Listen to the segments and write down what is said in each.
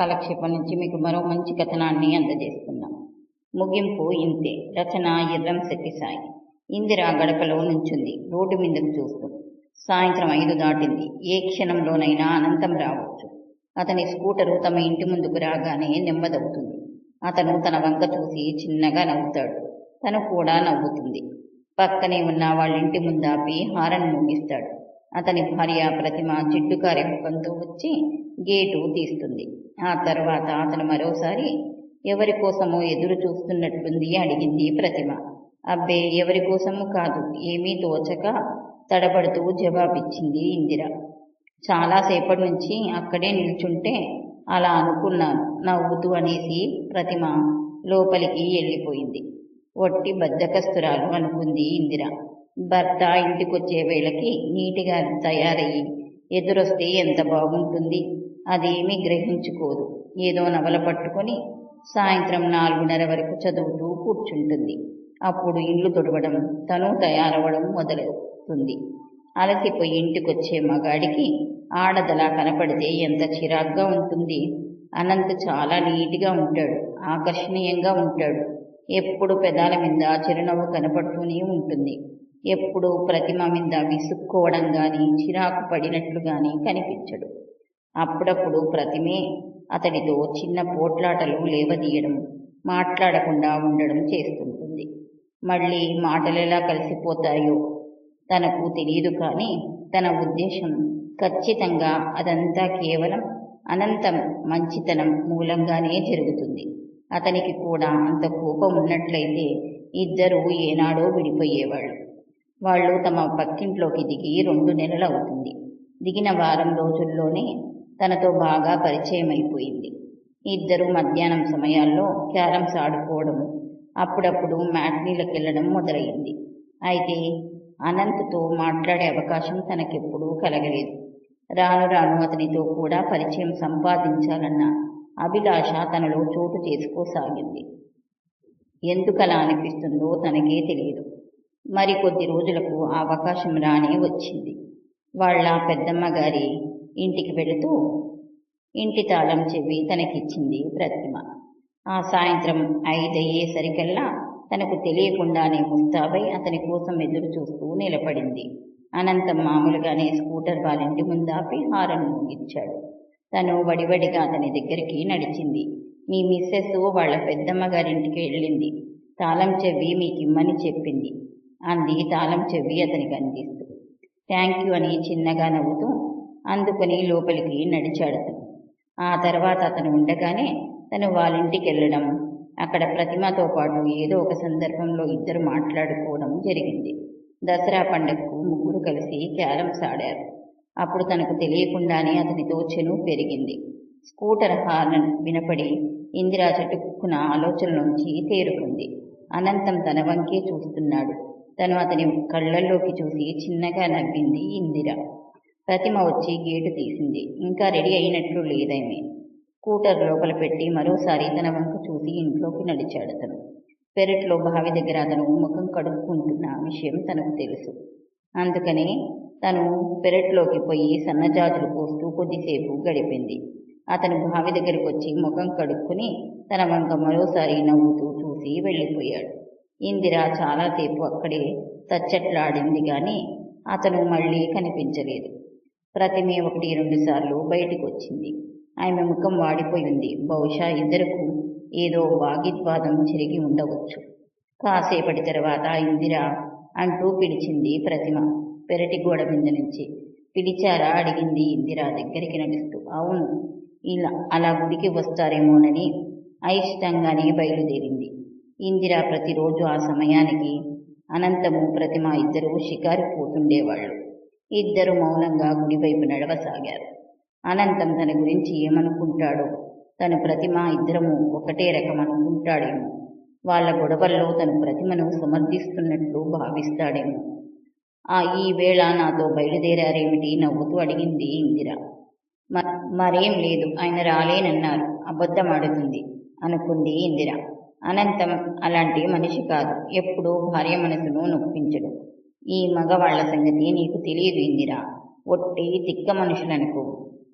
కాలక్షేపం నుంచి మీకు మరో మంచి కథనాన్ని అందజేస్తున్నాం ముగింపు ఇంతే. రచన ఎర్రం శెట్టి సాయి. ఇందిర గడపలో నుంచుంది. రోడ్డు మీదకు చూస్తూ. సాయంత్రం ఐదు దాటింది. ఏ క్షణంలోనైనా అనంతం రావచ్చు. అతని స్కూటరు తమ ఇంటి ముందుకు రాగానే నెమ్మదవుతుంది. అతను తన వంక చూసి చిన్నగా నవ్వుతాడు. తను కూడా నవ్వుతుంది. పక్కనే ఉన్న వాళ్ళ ఇంటి ముందాపి హారన్ ముగిస్తాడు. అతని భార్య ప్రతిమ జిడ్డుకారి ముఖంతో వచ్చి గేటు తీస్తుంది. ఆ తర్వాత అతను మరోసారి ఎవరి కోసమో ఎదురు చూస్తున్నట్లుంది అడిగింది ప్రతిమ. అబ్బే ఎవరి కోసము కాదు ఏమీ తోచక తడబడుతూ జవాబిచ్చింది ఇందిర. చాలాసేపటి నుంచి అక్కడే నిల్చుంటే అలా అనుకున్నాను నవ్వుతూ అనేసి ప్రతిమ లోపలికి వెళ్ళిపోయింది. ఒట్టి బద్దకస్తురాలు అనుకుంది ఇందిర. భర్త ఇంటికొచ్చే వేళకి నీటిగా తయారయ్యి ఎదురొస్తే ఎంత బాగుంటుంది? అదేమీ గ్రహించుకోదు. ఏదో నవల పట్టుకొని సాయంత్రం నాలుగున్నర వరకు చదువుతూ కూర్చుంటుంది. అప్పుడు ఇల్లు తుడవడం తను తయారవడం మొదలవుతుంది. అలసిపోయి ఇంటికొచ్చే మగాడికి ఆడదలా కనపడితే ఎంత చిరాగ్గా ఉంటుంది. అనంత్ చాలా నీట్గా ఉంటాడు ఆకర్షణీయంగా ఉంటాడు. ఎప్పుడు పెదాల మీద చిరునవ్వు కనపడుతూనే ఉంటుంది. ఎప్పుడు ప్రతిమ మీద విసుక్కోవడం కానీ చిరాకు పడినట్లు కానీ కనిపించడు. అప్పుడప్పుడు ప్రతిమే అతడితో చిన్న పోట్లాటలు లేవదీయడం మాట్లాడకుండా ఉండడం చేస్తుంటుంది. మళ్ళీ మాటలెలా కలిసిపోతాయో తనకు తెలియదు కానీ తన ఉద్దేశం ఖచ్చితంగా అదంతా కేవలం అనంతం మంచితనం మూలంగానే జరుగుతుంది. అతనికి కూడా అంత కోపం ఉన్నట్లయితే ఇద్దరూ ఏనాడో విడిపోయేవాళ్ళు. వాళ్ళు తమ పక్కింట్లోకి దిగి రెండు నెలలు అవుతుంది దిగిన వారం రోజుల్లోనే తనతో బాగా పరిచయం అయిపోయింది ఇద్దరు మధ్యాహ్నం సమయాల్లో క్యారమ్స్ ఆడుకోవడం అప్పుడప్పుడు మ్యాట్నీలకు వెళ్ళడం మొదలైంది. అయితే అనంత్తో మాట్లాడే అవకాశం తనకెప్పుడూ కలగలేదు. రాను రాను అతనితో కూడా పరిచయం సంపాదించాలన్న అభిలాష తనలో చోటు చేసుకోసాగింది. ఎందుకలా అనిపిస్తుందో తనకే తెలియదు. మరి కొద్ది రోజులకు ఆ అవకాశం రానే వచ్చింది. వాళ్ళ పెద్దమ్మ గారి ఇంటికి వెళుతూ ఇంటి తాళం చెవి తనకిచ్చింది ప్రతిమ. ఆ సాయంత్రం ఐదయ్యేసరికల్లా తనకు తెలియకుండానే ముస్తాబై అతని కోసం ఎదురు చూస్తూ నిలబడింది. అనంతం మామూలుగానే స్కూటర్ వాళ్ళింటి ముందాపి హారన్ ఇచ్చాడు. తను వడివడిగా అతని దగ్గరికి నడిచింది. మీ మిస్సెస్ వాళ్ళ పెద్దమ్మ గారింటికి వెళ్ళింది. తాళం చెవి మీకు ఇమ్మని చెప్పింది. అంది తాళం చెవి అతనికి అందిస్తూ. థ్యాంక్ యూ అని చిన్నగా నవ్వుతూ అందుకని లోపలికి నడిచాడు ఆ తర్వాత అతను ఉండగానే తను వాళ్ళింటికి వెళ్ళడం అక్కడ ప్రతిమతో పాటు ఏదో ఒక సందర్భంలో ఇద్దరు మాట్లాడుకోవడం జరిగింది. దసరా పండుగకు ముగ్గురు కలిసి క్యారమ్స్ ఆడారు. అప్పుడు తనకు తెలియకుండానే అతనితో చెను పెరిగింది. స్కూటర్ హార్న్ వినపడి ఇందిరా ఆలోచన నుంచి తేరుకుంది. అనంతం తన వంకే చూస్తున్నాడు. తను అతని కళ్ళల్లోకి చూసి చిన్నగా నవ్వింది ఇందిర. ప్రతిమ వచ్చి గేటు తీసింది. ఇంకా రెడీ అయినట్లు లేదేమి. స్కూటర్ లోపల పెట్టి మరోసారి తన వంక చూసి ఇంట్లోకి నడిచాడు అతను. పెరట్లో బావి దగ్గర అతను ముఖం కడుక్కుంటున్న విషయం తనకు తెలుసు. అందుకనే తను పెరట్లోకి పోయి సన్నజాజులు పోస్తూ కొద్దిసేపు గడిపింది. అతను బావి దగ్గరకు వచ్చి ముఖం కడుక్కుని తన వంక మరోసారి నవ్వుతూ చూసి వెళ్ళిపోయాడు. ఇందిర చాలాసేపు అక్కడే తచ్చట్లాడింది కానీ అతను మళ్ళీ కనిపించలేదు. ప్రతిమే ఒకటి రెండు సార్లు బయటకు వచ్చింది. ఆమె ముఖం వాడిపోయింది బహుశా ఇద్దరకు ఏదో వాగిద్వాదం జరిగి ఉండవచ్చు. కాసేపటి తర్వాత ఇందిర అంటూ పిలిచింది ప్రతిమ పెరటి గోడ మీద నుంచి. పిలిచారా? అడిగింది ఇందిర దగ్గరికి నడుస్తూ. అవును ఇలా అలా గుడికి వస్తారేమోనని అయిష్టంగానే బయలుదేరింది. ఇందిర ప్రతిరోజు ఆ సమయానికి అనంతము ప్రతిమ ఇద్దరు షికారు పోతుండేవాళ్ళు ఇద్దరు మౌనంగా గుడి వైపు నడవసాగారు. అనంతం తన గురించి ఏమనుకుంటాడో తను ప్రతిమ ఇద్దరము ఒకటే రకం అనుకుంటాడేమో వాళ్ళ గొడవల్లో తను ప్రతిమను సమర్థిస్తున్నట్లు భావిస్తాడేమో. ఆ ఈ వేళ నాతో బయలుదేరారేమిటి నవ్వుతూ అడిగింది ఇందిర. మరేం లేదు ఆయన రాలేనన్నారు అబద్ధమాడుతుంది అనుకుంది ఇందిర. అనంతం అలాంటి మనిషి కాదు ఎప్పుడూ భార్య మనసును నొప్పించడు. ఈ మగవాళ్ళ సంగతి నీకు తెలియదు ఇందిరా ఒట్టి తిక్క మనుషులనుకో.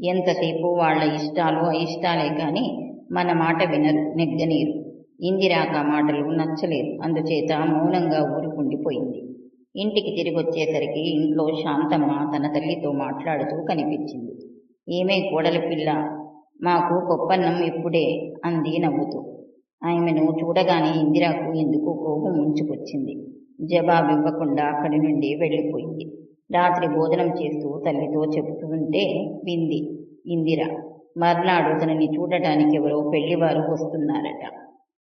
ఎంతసేపు వాళ్ళ ఇష్టాలు అయిష్టాలే కాని మన మాట వినరు నెగ్గనీరు. ఇందిరాక మాటలు నచ్చలేదు. అందుచేత మౌనంగా ఊరుకుండిపోయింది. ఇంటికి తిరిగొచ్చేసరికి ఇంట్లో శాంతమ్మ తన తల్లితో మాట్లాడుతూ కనిపించింది. ఏమే కోడలి పిల్ల మాకు కొప్పన్నం ఇప్పుడే అంది నవ్వుతూ. ఆమెను చూడగానే ఇందిరాకు ఎందుకు కోపం ముంచుకొచ్చింది జవాబివ్వకుండా అక్కడి నుండి వెళ్ళిపోయింది. రాత్రి భోజనం చేస్తూ తల్లితో చెబుతుంటే వింది. ఇందిర మర్నాడు తనని చూడటానికి ఎవరో పెళ్ళివారు వస్తున్నారట.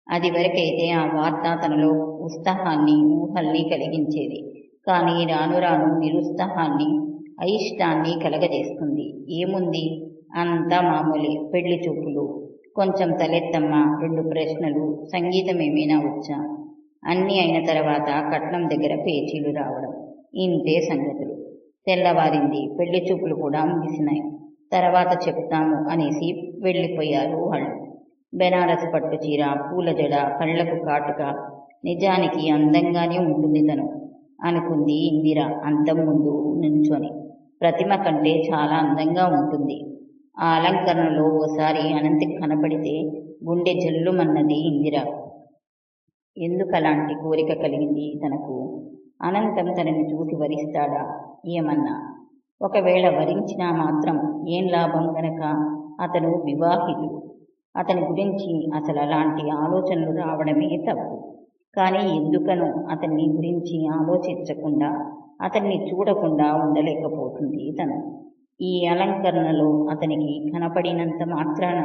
అది వరకైతే ఆ వార్త తనలో ఉత్సాహాన్ని ఊహల్ని కలిగించేది. కానీ రాను రాను నిరుత్సాహాన్ని అయిష్టాన్ని కలగజేస్తుంది. ఏముంది? అంతా మామూలే పెళ్ళి చూపులు. కొంచెం తలెత్తమ్మ రెండు ప్రశ్నలు. సంగీతం ఏమైనా వచ్చా? అన్నీ అయిన తర్వాత కట్నం దగ్గర పేచీలు రావడం. ఇంతే సంగతులు. తెల్లవారింది పెళ్ళి చూపులు కూడా ముగిసినాయి. తర్వాత చెప్తాము అనేసి వెళ్ళిపోయారు వాళ్ళు. బెనారస్ పట్టు చీర పూల జడ కళ్ళకు కాటుక. నిజానికి అందంగానే ఉంటుంది తను. అనుకుంది ఇందిర అంతం ముందు నుంచొని. ప్రతిమ కంటే చాలా అందంగా ఉంటుంది. ఆ అలంకరణలో ఓసారి అనంతికి కనపడితే గుండె జల్లుమన్నది ఇందిర. ఎందుకలాంటి కోరిక కలిగింది తనకు? అనంతం తనని చూసి వరిస్తాడా? ఏమన్నా? ఒకవేళ వరించినా మాత్రం ఏం లాభం గనక? అతను వివాహితుడు. అతని గురించి అసలు అలాంటి ఆలోచనలు రావడమే తప్పు. కానీ ఎందుకనో అతన్ని గురించి ఆలోచించకుండా అతన్ని చూడకుండా ఉండలేకపోతుంది తను. ఈ అలంకరణలో అతనికి కనపడినంత మాత్రాన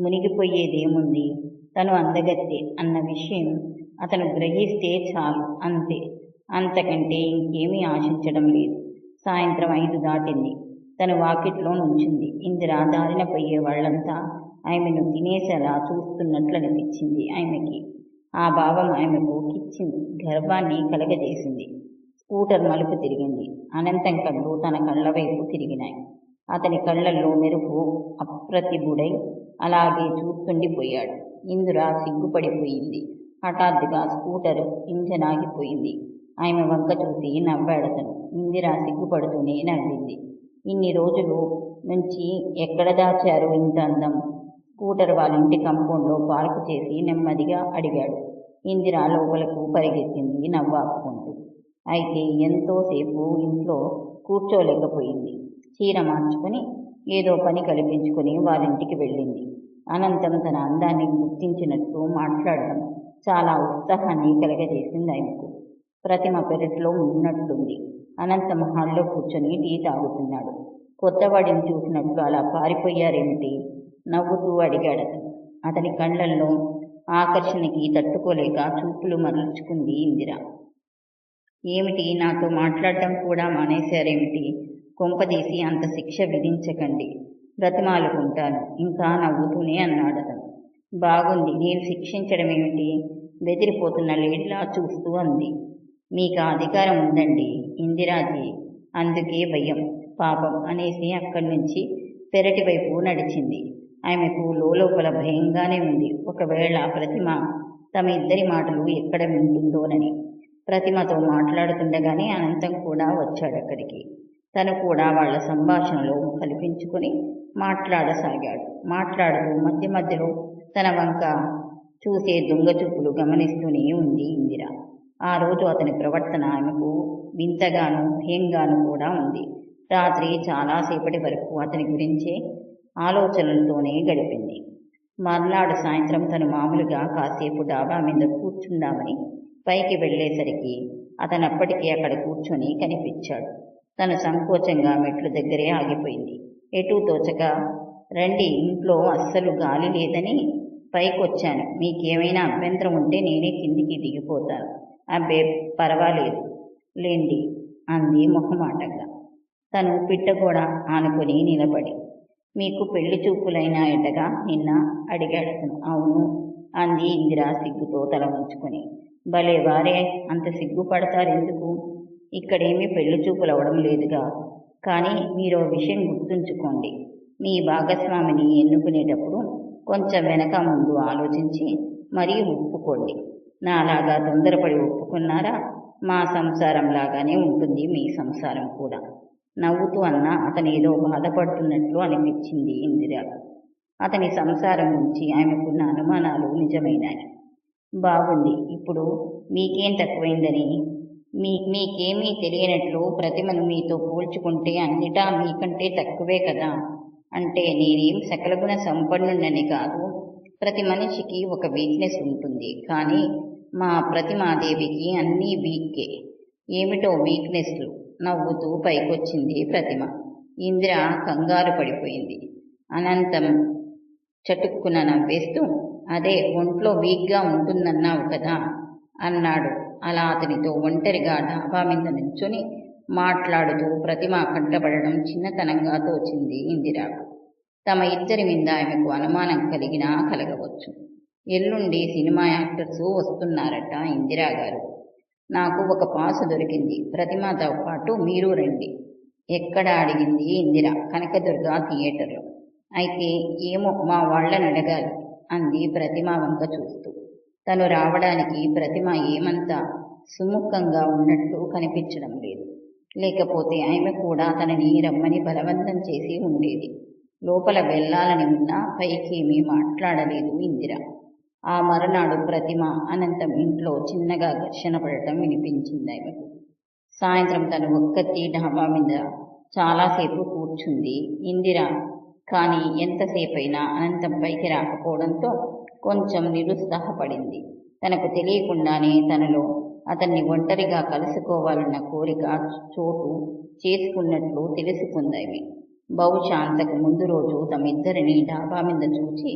మునిగిపోయేదేముంది? తను అందగత్తే అన్న విషయం అతను గ్రహిస్తే చాలు అంతే. అంతకంటే ఇంకేమీ ఆశించడం లేదు. సాయంత్రం ఐదు దాటింది. తను వాకిట్లో నుంచింది. ఇందిర దారిన పోయే వాళ్ళంతా ఆమెను తినేసేలా చూస్తున్నట్లు అనిపించింది ఆమెకి. ఆ భావం ఆమెకు కిచ్చింది. గర్వాన్ని కలగజేసింది. స్కూటర్ మలుపు తిరిగింది. అనంతం కళ్ళు తన కళ్ళ వైపు తిరిగినాయి. అతని కళ్ళల్లో మెరుపు అప్రతిభుడై అలాగే చూస్తుండిపోయాడు. ఇందిర సిగ్గుపడిపోయింది. హఠాత్తుగా స్కూటర్ ఇంజన్ ఆగిపోయింది. ఆమె వంక చూసి నవ్వాడతను ఇందిర సిగ్గుపడుతూనే నవ్వింది. ఇన్ని రోజులు నుంచి ఎక్కడ దాచారు ఇంత అందం? స్కూటర్ వాళ్ళ ఇంటి కంపౌండ్లో పార్కు చేసి నెమ్మదిగా అడిగాడు. ఇందిర లోపలకు పరిగెత్తింది నవ్వాపుకుంటూ అయితే ఎంతోసేపు ఇంట్లో కూర్చోలేకపోయింది. చీర మార్చుకుని ఏదో పని కల్పించుకుని వాళ్ళింటికి వెళ్ళింది. అనంతం తన అందాన్ని గుర్తించినట్టు మాట్లాడడం చాలా ఉత్సాహాన్ని కలగజేసింది ఆయనకు. ప్రతిమ పెరట్లో ఉన్నట్లుంది. అనంతం హాల్లో కూర్చొని టీ తాగుతున్నాడు. కొత్తవాడిని చూసినట్లు అలా పారిపోయారేమిటి? నవ్వుతూ అడిగాడతను అతని కళ్ళల్లో ఆకర్షణకి తట్టుకోలేక చూపులు మరల్చుకుంది ఇందిర. ఏమిటి? నాతో మాట్లాడటం కూడా మానేశారేమిటి? కొంపదీసి అంత శిక్ష విధించకండి. బ్రతిమాలుకుంటాను. ఇంకా నవ్వుతూనే అన్నాడతను బాగుంది. నేను శిక్షించడం ఏమిటి బెదిరిపోతున్న లేడిలా చూస్తూ అంది. మీకు అధికారం ఉందండి ఇందిరాజీ. అందుకే భయం పాపం అనేసి అక్కడి నుంచి పెరటి వైపు నడిచింది. ఆమెకు లోపల భయంగానే ఉంది. ఒకవేళ ప్రతిమ తమ ఇద్దరి మాటలు ఎక్కడ వింటుందోనని. ప్రతిమతో మాట్లాడుతుండగానే అనంతం కూడా వచ్చాడు అక్కడికి. తను కూడా వాళ్ళ సంభాషణలో కల్పించుకొని మాట్లాడసాగాడు. మాట్లాడుతూ మధ్య మధ్యలో తన వంక చూసే దొంగ చూపులు గమనిస్తూనే ఉంది ఇందిర. ఆ రోజు అతని ప్రవర్తన ఆమెకు వింతగాను భయంగాను కూడా ఉంది. రాత్రి చాలాసేపటి వరకు అతని గురించే ఆలోచనలతోనే గడిపింది. మర్నాడు సాయంత్రం తను మామూలుగా కాసేపు డాబా మీద కూర్చుందామని పైకి వెళ్ళేసరికి అతనప్పటికీ అక్కడ కూర్చొని కనిపించాడు. తను సంకోచంగా మెట్ల దగ్గరే ఆగిపోయింది. ఎటూ తోచక రండి ఇంట్లో అస్సలు గాలి లేదని పైకి వచ్చాను మీకేమైనా అభ్యంతరం ఉంటే నేనే కిందికి దిగిపోతాను. అబ్బే పర్వాలేదు. లేండి అంది మొహమాటంగా. తను పిట్టగోడ ఆనుకొని నిలబడి. మీకు పెళ్ళి చూపులైనాయటగా నిన్న అడిగాడతను. అవును అంది ఇందిర సిగ్గుతో తల ఉంచుకొని భలే వారే అంత సిగ్గుపడతారెందుకు? ఇక్కడేమీ పెళ్ళి చూపులు అవడం లేదుగా. కానీ మీరు విషయం గుర్తుంచుకోండి. మీ భాగస్వామిని ఎన్నుకునేటప్పుడు కొంచెం వెనక ముందు ఆలోచించి మరీ ఒప్పుకోండి. నాలాగా తొందరపడి ఒప్పుకున్నారా? మా సంసారం లాగానే ఉంటుంది మీ సంసారం కూడా. నవ్వుతూ అన్న అతను ఏదో బాధపడుతున్నట్లు అనిపించింది ఇందిరకు. అతని సంసారం నుంచి ఆమెకున్న అనుమానాలు నిజమైనాయి. బాగుంది ఇప్పుడు మీకేం తక్కువైందని? మీ మీకేమీ తెలియనట్లు ప్రతిమను మీతో పోల్చుకుంటే అన్నిటా మీకంటే తక్కువే కదా? అంటే నేనేం సకలగుణ సంపన్నుడని కాదు. ప్రతి మనిషికి ఒక వీక్నెస్ ఉంటుంది. కానీ మా ప్రతిమాదేవికి అన్నీ వీక్కే ఏమిటో వీక్నెస్లు నవ్వుతూ పైకొచ్చింది ప్రతిమ. ఇందిర కంగారు పడిపోయింది. అనంతం చటుక్కున నవ్వేస్తూ అదే ఒంట్లో వీక్గా ఉంటుందన్నావు కదా అన్నాడు. అలా అతనితో ఒంటరిగా డాబా మీద నుంచొని మాట్లాడుతూ ప్రతిమ కంటపడడం చిన్నతనంగా తోచింది ఇందిరాకు తమ ఇద్దరి మీద ఆమెకు అనుమానం కలిగినా కలగవచ్చు. ఎల్లుండి సినిమా యాక్టర్స్ వస్తున్నారట ఇందిరాగారు. నాకు ఒక పాసు దొరికింది. ప్రతిమతో పాటు మీరు రండి. ఎక్కడ అడిగింది ఇందిర? కనకదుర్గ థియేటర్లో. అయితే ఏమో మా వాళ్ళని అడగాలి అంది ప్రతిమ వంక చూస్తూ. తను రావడానికి ప్రతిమ ఏమంతా సుముఖంగా ఉన్నట్లు కనిపించడం లేదు. లేకపోతే ఆమె కూడా తనని రమ్మని బలవంతం చేసి ఉండేది. లోపల వెళ్ళాలని ఉన్నా పైకేమీ మాట్లాడలేదు ఇందిర. ఆ మరునాడు ప్రతిమ అనంతం ఇంట్లో చిన్నగా ఘర్షణ పడటం వినిపించింది ఆమెకు. సాయంత్రం తను ఒక్కతి డాబా మీద చాలాసేపు కూర్చుంది ఇందిర. కానీ ఎంతసేపైనా అనంతం పైకి రాకపోవడంతో కొంచెం నిరుత్సాహపడింది. తనకు తెలియకుండానే తనలో అతన్ని ఒంటరిగా కలుసుకోవాలన్న కోరిక చోటు చేసుకున్నట్లు తెలుసుకుందామే బహుశా అంతకు ముందు రోజు తమిద్దరిని డాబా మీద చూచి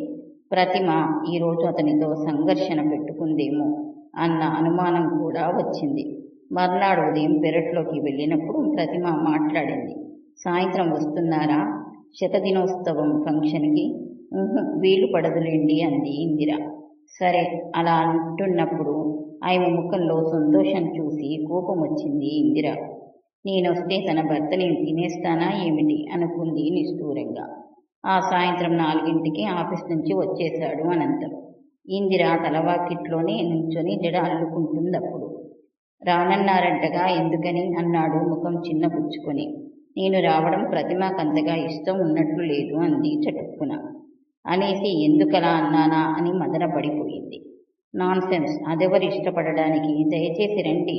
ప్రతిమ ఈరోజు అతనితో సంఘర్షణ పెట్టుకుందేమో అన్న అనుమానం కూడా వచ్చింది. మర్నాడు ఉదయం పెరట్లోకి వెళ్ళినప్పుడు ప్రతిమ మాట్లాడింది. సాయంత్రం వస్తున్నారా? శతదినోత్సవం ఫంక్షన్కి? వీలు పడదులేండి అంది ఇందిర. సరే అలా అంటున్నప్పుడు ఆయన ముఖంలో సంతోషం చూసి కోపం వచ్చింది ఇందిర. నేనొస్తే తన భర్తని తినేస్తానా ఏమిటి? అనుకుంది నిష్ఠూరంగా. ఆ సాయంత్రం నాలుగింటికి ఆఫీస్ నుంచి వచ్చేశాడు అనంతం ఇందిర తలవాకిట్లోనే నుంచొని జడ అల్లుకుంటుందప్పుడు. రానన్నారంటగా ఎందుకని? అన్నాడు ముఖం చిన్నపుచ్చుకొని నేను రావడం ప్రతిమకంతగా ఇష్టం ఉన్నట్లు లేదు అంది చటుక్కున. అనేసి ఎందుకలా అన్నానా అని మదన పడిపోయింది నాన్ సెన్స్ అదెవరు ఇష్టపడడానికి? దయచేసి రండి.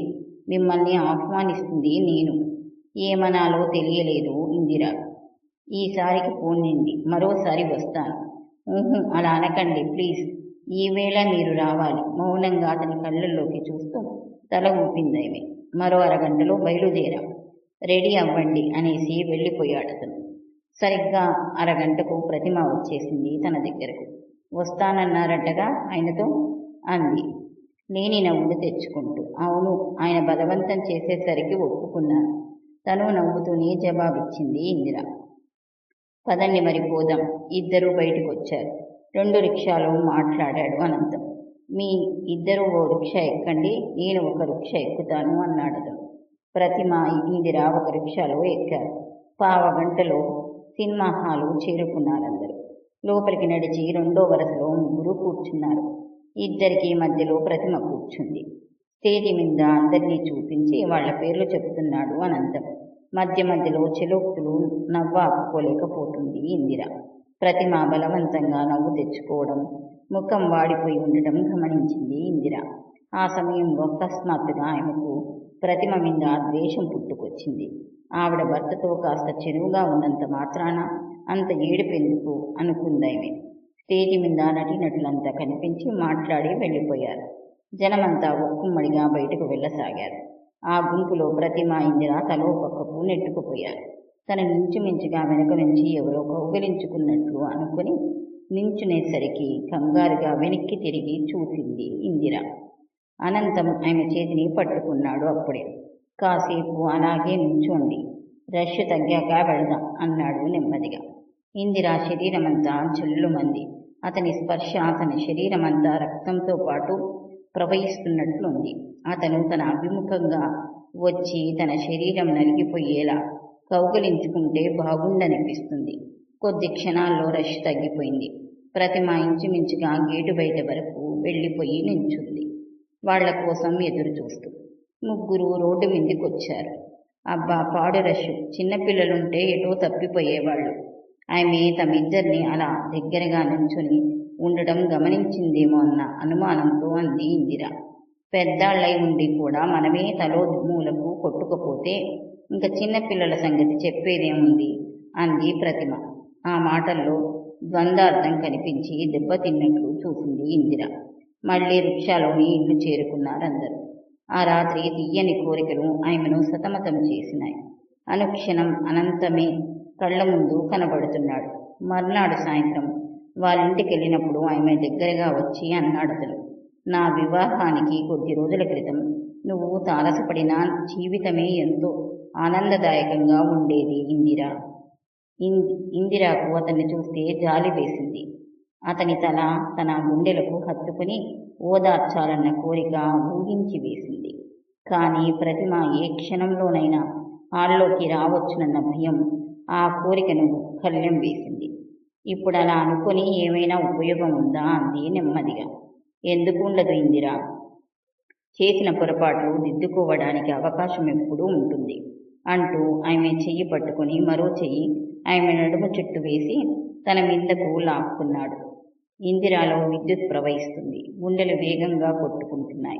మిమ్మల్ని ఆహ్వానిస్తుంది నేను. ఏమనాలో తెలియలేదు ఇందిర. ఈసారికి పోనిండి మరోసారి వస్తాను. ఊహు అలా అనకండి ప్లీజ్. ఈవేళ మీరు రావాలి. మౌనంగా అతని కళ్ళల్లోకి చూస్తూ తల ఊపిందేమి. మరో అరగంటలో బయలుదేరాం. రెడీ అవ్వండి అనేసి వెళ్ళిపోయాడు అతను. సరిగ్గా అరగంటకు ప్రతిమ వచ్చేసింది తన దగ్గరకు. వస్తానన్నారటగా ఆయనతో అంది. నేనిన ఉండి తెచ్చుకుంటూ. అవును ఆయన బలవంతం చేసేసరికి ఒప్పుకున్నాను. తను నవ్వుతూనే జవాబిచ్చింది ఇందిర. పదండి మరి పోదాం. ఇద్దరూ బయటకు వచ్చారు రెండు రిక్షాలో మాట్లాడాడు అనంతం. మీ ఇద్దరు ఓ రిక్షా ఎక్కండి నేను ఒక రిక్షా ఎక్కుతాను అన్నాడు ప్రతిమ ఇందిర ఒక రిక్షాలో ఎక్కారు. పావ గంటలో సినిమా హాలు చేరుకున్నారందరూ. లోపలికి నడిచి రెండో వరుసలో ముగ్గురు కూర్చున్నారు. ఇద్దరికీ మధ్యలో ప్రతిమ కూర్చుంది. స్టేజి మీద అందరినీ చూపించి వాళ్ళ పేర్లు చెప్తున్నాడు అనంతం. మధ్య మధ్యలో చెలోక్తులు నవ్వాపుకోలేకపోతుంది ఇందిర. ప్రతిమ బలవంతంగా నవ్వు తెచ్చుకోవడం ముఖం వాడిపోయి ఉండటం గమనించింది ఇందిర. ఆ సమయంలో అకస్మాత్తుగా ఆమెకు ప్రతిమ మీద ద్వేషం పుట్టుకొచ్చింది. ఆవిడ భర్తతో కాస్త చెరువుగా ఉన్నంత మాత్రాన అంత ఏడుపెందుకు అనుకుందైమే. స్టేజి మీద నటీనటులంతా కనిపించి మాట్లాడి వెళ్ళిపోయారు. జనమంతా ఒక్కుమ్మడిగా బయటకు వెళ్ళసాగారు. ఆ గుంపులో ప్రతిమ ఇందిర తలో పక్కకు నెట్టుకుపోయారు. తన మించుమించుగా వెనుక నుంచి ఎవరో కౌగిలించుకున్నట్లు అనుకుని నించునేసరికి కంగారుగా వెనక్కి తిరిగి చూసింది ఇందిర. అనంతం ఆమె చేతిని పట్టుకున్నాడు అప్పుడే. కాసేపు అలాగే నించోండి. రష్ తగ్గాక వెళదాం అన్నాడు నెమ్మదిగా. ఇందిర శరీరమంతా చెల్లుమంది. అతని స్పర్శ అతని శరీరమంతా రక్తంతో పాటు ప్రవహిస్తున్నట్లుంది. అతను తన అభిముఖంగా వచ్చి తన శరీరం నలిగిపోయేలా కౌగలించుకుంటే బాగుండనిపిస్తుంది. కొద్ది క్షణాల్లో రష్ తగ్గిపోయింది. ప్రతిమ ఇంచుమించుగా గేటు బయట వరకు వెళ్ళిపోయి నించుంది. వాళ్ళ కోసం ఎదురు చూస్తూ ముగ్గురు రోడ్డు మీదకొచ్చారు. అబ్బా పాడు రష్. చిన్నపిల్లలుంటే ఎటో తప్పిపోయేవాళ్ళు. ఆమె తమిద్దరిని అలా దగ్గరగా నుంచుని ఉండడం గమనించిందేమో అన్న అనుమానంతో అంది ఇందిర. పెద్దాళ్ళై ఉండి కూడా మనమే తలో మూలకు కొట్టుకుపోతే ఇంకా చిన్నపిల్లల సంగతి చెప్పేదేముంది? అంది ప్రతిమ. ఆ మాటల్లో ద్వందార్థం కనిపించి దెబ్బతిన్నట్లు చూసింది ఇందిర. మళ్ళీ రిక్షాలోని ఇల్లు చేరుకున్నారందరూ. ఆ రాత్రి తీయని కోరికలు ఆమెను సతమతం చేసినాయి. అనుక్షణం అనంతమే కళ్ళ ముందు కనబడుతున్నాడు. మర్నాడు సాయంత్రం వాళ్ళింటికి వెళ్ళినప్పుడు ఆమె దగ్గరగా వచ్చి అన్నాడు అతను. నా వివాహానికి కొద్ది రోజుల క్రితం నువ్వు తారసపడిన జీవితమే ఎంతో ఆనందదాయకంగా ఉండేది ఇందిరా. ఇందిరాకు అతన్ని చూస్తే జాలి వేసింది. అతని తల తన గుండెలకు హత్తుకుని ఓదార్చాలన్న కోరిక ఊహించి వేసింది. కానీ ప్రతిమ ఏ క్షణంలోనైనా హాల్లోకి రావచ్చునన్న భయం ఆ కోరికను కళ్ళెం వేసింది. ఇప్పుడు అలా అనుకొని ఏమైనా ఉపయోగం ఉందా అంది నెమ్మదిగా. ఎందుకు ఉండదు ఇందిరా? చేసిన పొరపాట్లు దిద్దుకోవడానికి అవకాశం ఎప్పుడూ ఉంటుంది అంటూ ఆమె చెయ్యి పట్టుకుని మరో చెయ్యి ఆమె నడుము చుట్టూ వేసి తన మీదకు లాక్కున్నాడు. ఇందిరాలో విద్యుత్ ప్రవహిస్తుంది. గుండెలు వేగంగా కొట్టుకుంటున్నాయి.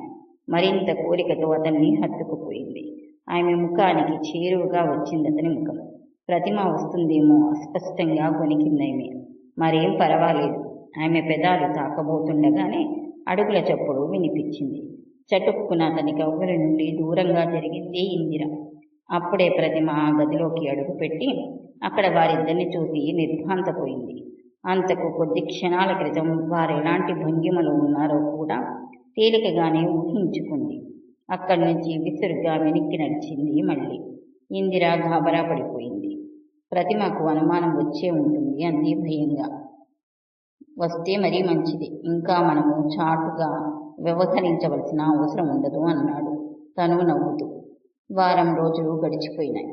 మరింత కోరికతో అతన్ని హత్తుకుపోయింది. ఆమె ముఖానికి చేరువుగా వచ్చింది అతని ముఖం. ప్రతిమ వస్తుందేమో అస్పష్టంగా కొనికిందామె మరేం పర్వాలేదు. ఆమె పెదాలు తాకబోతుండగానే అడుగుల చప్పుడు వినిపించింది. చటుక్కున అతని కవ్వుల నుండి దూరంగా జరిగింది ఇందిర. అప్పుడే ప్రతిమ ఆ గదిలోకి అడుగుపెట్టి అక్కడ వారిద్దరిని చూసి నిర్భాంతపోయింది అంతకు కొద్ది క్షణాల క్రితం వారు ఎలాంటి భంగిమలో ఉన్నారో కూడా తేలికగానే ఊహించుకుంది. అక్కడి నుంచి విసురుగా వెనక్కి నడిచింది మళ్ళీ. ఇందిర గాబరా పడిపోయింది. ప్రతిమకు అనుమానం వచ్చే ఉంటుంది అంది భయంగా. వస్తే మరీ మంచిది. ఇంకా మనము చాటుగా వ్యవహరించవలసిన అవసరం ఉండదు అన్నాడు. తను నవ్వుతూ. వారం రోజులు గడిచిపోయినాయి.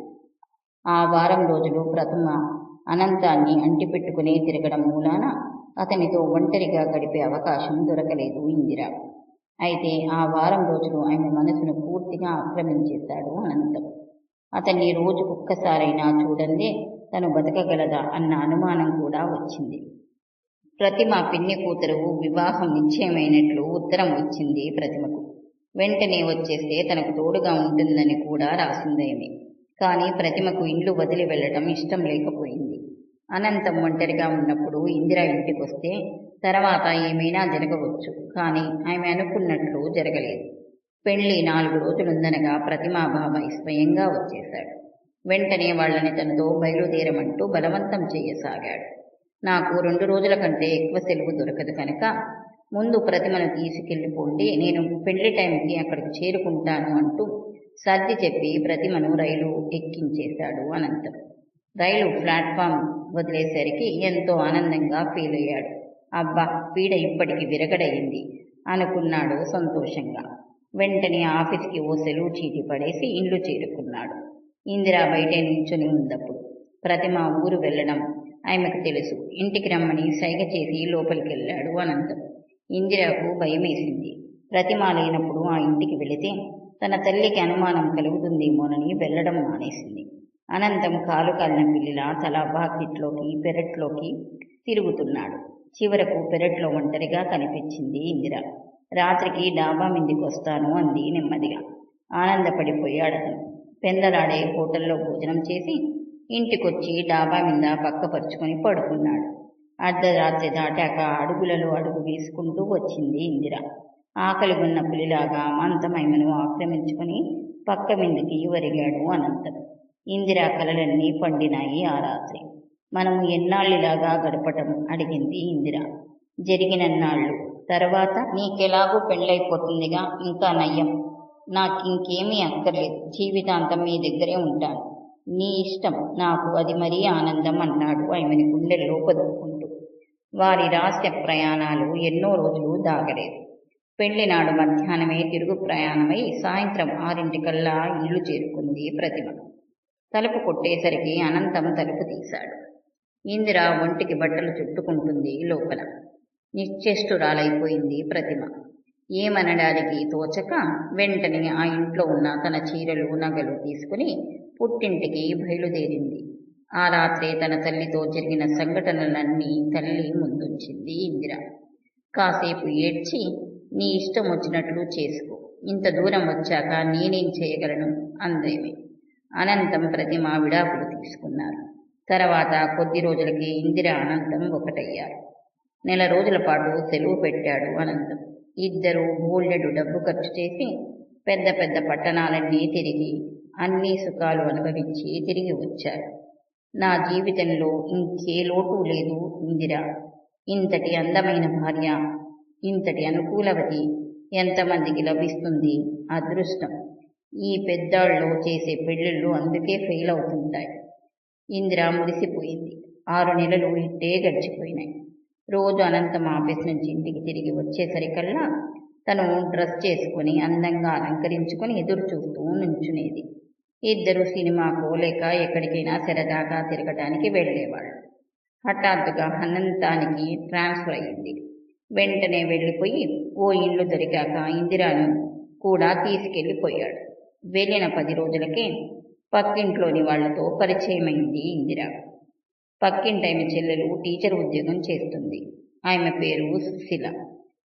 ఆ వారం రోజులు ప్రథమ అనంతాన్ని అంటిపెట్టుకునే తిరగడం మూలాన అతనితో ఒంటరిగా గడిపే అవకాశం దొరకలేదు ఇందిర. అయితే ఆ వారం రోజులు ఆమె మనసును పూర్తిగా ఆక్రమించేశాడు అనంతం. అతన్ని రోజుకొక్కసారైనా చూడందే తను బతకగలదా అన్న అనుమానం కూడా వచ్చింది. ప్రతిమ పిన్ని కూతురు వివాహం నిశ్చయమైనట్లు ఉత్తరం వచ్చింది ప్రతిమకు. వెంటనే వచ్చేస్తే తనకు తోడుగా ఉంటుందని కూడా రాసిందేమి. కానీ ప్రతిమకు ఇండ్లు వదిలి వెళ్ళడం ఇష్టం లేకపోయింది. అనంతం ఒంటరిగా ఉన్నప్పుడు ఇందిర ఇంటికొస్తే తర్వాత ఏమైనా జరగవచ్చు. కానీ ఆమె అనుకున్నట్లు జరగలేదు. పెళ్ళి నాలుగు రోజులుందనగా ప్రతిమా బాబాయ్ స్వయంగా వచ్చేశాడు. వెంటనే వాళ్ళని తనతో బయలుదేరమంటూ బలవంతం చేయసాగాడు. నాకు రెండు రోజుల కంటే ఎక్కువ సెలవు దొరకదు కనుక ముందు ప్రతిమను తీసుకెళ్ళిపోండి నేను పెళ్ళి టైంకి అక్కడికి చేరుకుంటాను అంటూ సర్ది చెప్పి ప్రతిమను రైలు ఎక్కించేశాడు అనంతం రైలు ప్లాట్ఫామ్ వదిలేసరికి ఎంతో ఆనందంగా ఫీల్ అయ్యాడు. అబ్బా పీడ ఇప్పటికి విరగడయింది అనుకున్నాడు సంతోషంగా. వెంటనే ఆఫీస్కి ఓ సెలవు చీటి పడేసి ఇండ్లు చేరుకున్నాడు. ఇందిరా బయటే నించుని ఉందప్పుడు ప్రతిమ ఊరు వెళ్ళడం ఆమెకు తెలుసు. ఇంటికి రమ్మని సైగ చేసి లోపలికి వెళ్ళాడు అనంతం. ఇందిరకు భయమేసింది. ప్రతిమ లేనప్పుడు ఆ ఇంటికి వెళితే తన తల్లికి అనుమానం కలుగుతుందేమోనని వెళ్ళడం మానేసింది. అనంతం కాలు కాలిన పిల్లిలా తల బాకెట్లోకి పెరట్లోకి తిరుగుతున్నాడు. చివరకు పెరట్లో ఒంటరిగా కనిపించింది ఇందిర. రాత్రికి డాబా మిందికి వస్తాను అంది నెమ్మదిగా. ఆనందపడిపోయాడు అతను పెందలాడే హోటల్లో భోజనం చేసి ఇంటికొచ్చి డాబా మీద పక్కపరుచుకొని పడుకున్నాడు. అర్ధరాత్రి దాటాక అడుగులలో అడుగు వేసుకుంటూ వచ్చింది ఇందిర. ఆకలి ఉన్న పులిలాగా మంతమైమను ఆక్రమించుకొని పక్క మీదకి ఒరిగాడు అనంతం ఇందిర కలలన్నీ పండినాయి ఆ రాత్రి. మనము ఎన్నాళ్ళిలాగా గడపటం? అడిగింది ఇందిర. జరిగినన్నాళ్ళు. తర్వాత నీకెలాగూ పెళ్ళైపోతుందిగా? ఇంకా నయ్యం. నాకింకేమీ అక్కర్లేదు. జీవితాంతం మీ దగ్గరే ఉంటాను. నీ ఇష్టం. నాకు అది మరీ ఆనందం అన్నాడు ఆమెని గుండెల్లో పదుకుంటూ వారి రహస్య ప్రయాణాలు ఎన్నో రోజులు దాగలేదు. పెళ్ళినాడు మధ్యాహ్నమే తిరుగు ప్రయాణమై సాయంత్రం ఆరింటికల్లా ఇల్లు చేరుకుంది ప్రతిమ. తలుపు కొట్టేసరికి అనంతం తలుపు తీశాడు. ఇందిర ఒంటికి బట్టలు చుట్టుకుంటుంది లోపల. నిశ్చేష్టురాలైపోయింది ప్రతిమ. ఏమనడానికి తోచక వెంటనే ఆ ఇంట్లో ఉన్న తన చీరలు నగలు తీసుకుని పుట్టింటికి బయలుదేరింది. ఆ రాత్రే తన తల్లితో జరిగిన సంఘటనలన్నీ తల్లి ముందుంచింది ఇందిర. కాసేపు ఏడ్చి నీ ఇష్టం వచ్చినట్లు చేసుకో. ఇంత దూరం వచ్చాక నేనేం చేయగలను? అందేమి. అనంతం ప్రతిమ విడాకులు తీసుకున్నారు. తర్వాత కొద్ది రోజులకి ఇందిర అనంతం ఒకటయ్యారు. నెల రోజుల పాటు సెలవు పెట్టాడు అనంతం ఇద్దరు బోల్డెడు డబ్బు ఖర్చు చేసి పెద్ద పెద్ద పట్టణాలన్నీ తిరిగి అన్ని సుఖాలు అనుభవించి తిరిగి వచ్చారు. నా జీవితంలో ఇంకే లోటు లేదు ఇందిర. ఇంతటి అందమైన భార్య ఇంతటి అనుకూలవతి ఎంతమందికి లభిస్తుంది అదృష్టం. ఈ పెద్దాళ్ళు చేసే పెళ్ళిళ్ళు అందుకే ఫెయిల్ అవుతుంటాయి. ఇందిర మురిసిపోయింది. ఆరు నెలలు ఇట్టే గడిచిపోయినాయి. రోజు అనంతం ఆఫీస్ నుంచి ఇంటికి తిరిగి వచ్చేసరికల్లా తను డ్రెస్ చేసుకుని అందంగా అలంకరించుకొని ఎదురు చూస్తూ నుంచునేది. ఇద్దరు సినిమాకో లేక ఎక్కడికైనా సరదాగా తిరగటానికి వెళ్ళేవాళ్ళు. హఠాత్తుగా అనంతానికి ట్రాన్స్ఫర్ అయ్యింది. వెంటనే వెళ్ళిపోయి ఓ ఇల్లు దొరికాక ఇందిరాను కూడా తీసుకెళ్ళిపోయాడు. వెళ్ళిన పది రోజులకే పక్కింట్లోని వాళ్ళతో పరిచయమైంది ఇందిరా. పక్కింటి ఆమె చెల్లెలు టీచర్ ఉద్యోగం చేస్తుంది. ఆమె పేరు సుశీల.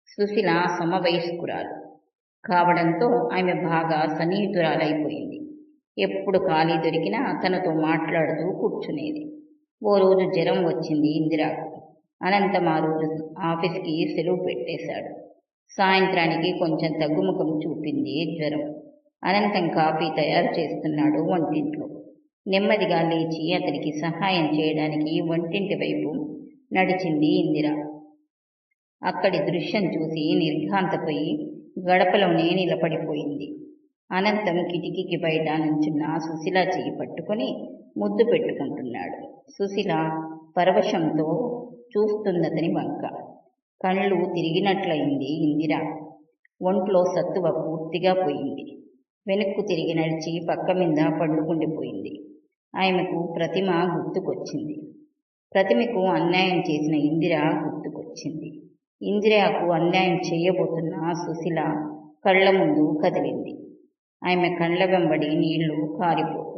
సుశీల సమవయస్కురాలు కావడంతో ఆమె బాగా సన్నిహితురాలైపోయింది. ఎప్పుడు ఖాళీ దొరికినా తనతో మాట్లాడుతూ కూర్చునేది. ఓ రోజు జ్వరం వచ్చింది ఇందిరాకు. అనంతం ఆ రోజు ఆఫీస్కి సెలవు పెట్టేశాడు. సాయంత్రానికి కొంచెం తగ్గుముఖం చూపింది జ్వరం. అనంతం కాఫీ తయారు చేస్తున్నాడు వంటింట్లో. నెమ్మదిగా లేచి అతనికి సహాయం చేయడానికి వంటింటి వైపు నడిచింది ఇందిర. అక్కడి దృశ్యం చూసి నిర్ఘాంతపోయి గడపలోనే నిలబడిపోయింది అనంతం కిటికీకి బయట నుంచున్న సుశీల చేయి పట్టుకొని ముద్దు పెట్టుకుంటున్నాడు. సుశీల పరవశంతో చూస్తున్నదని వంక. కళ్ళు తిరిగినట్లయింది ఇందిర. ఒంట్లో సత్తువ పూర్తిగా పోయింది. వెనక్కు తిరిగి నడిచి పక్క మీద పండుకుండిపోయింది ఆమెకు ప్రతిమ గుర్తుకొచ్చింది. ప్రతిమకు అన్యాయం చేసిన ఇందిర గుర్తుకొచ్చింది. ఇందిరకు అన్యాయం చేయబోతున్న సుశీల కళ్ళ ముందు కదిలింది. ఆమె కళ్ళ వెంబడి నీళ్ళు కారిపో